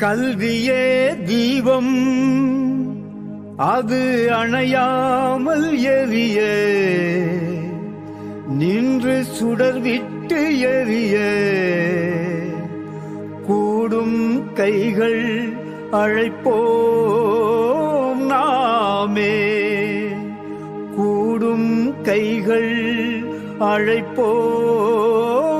கல்வியே தீபம். அது அணையாமல் எரிய. நின்று சுடர் விட்டு எரிய. கூடும் கைகள் அழைப்போம் நாமே. கூடும் கைகள் அழைப்போம்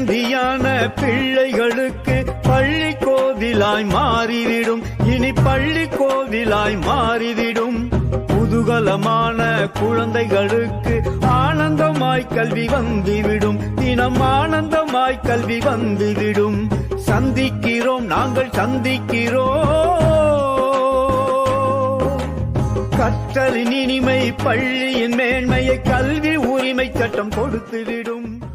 வெள்ளந்தியான பிள்ளைகளுக்கு பள்ளி கோவிலாய் மாறிவிடும். இனி பள்ளி கோவிலாய் மாறிவிடும். குதூகலமான குழந்தைகளுக்கு ஆனந்தமாய் கல்வி வந்துவிடும். தினம் ஆனந்தமாய் கல்வி வந்துவிடும். சந்திக்கிறோம் நாங்கள் சந்திக்கிறோம். கற்றலின் இனிமை பள்ளியின் மேன்மையை கல்வி உரிமை சட்டம் கொடுத்துவிடும்.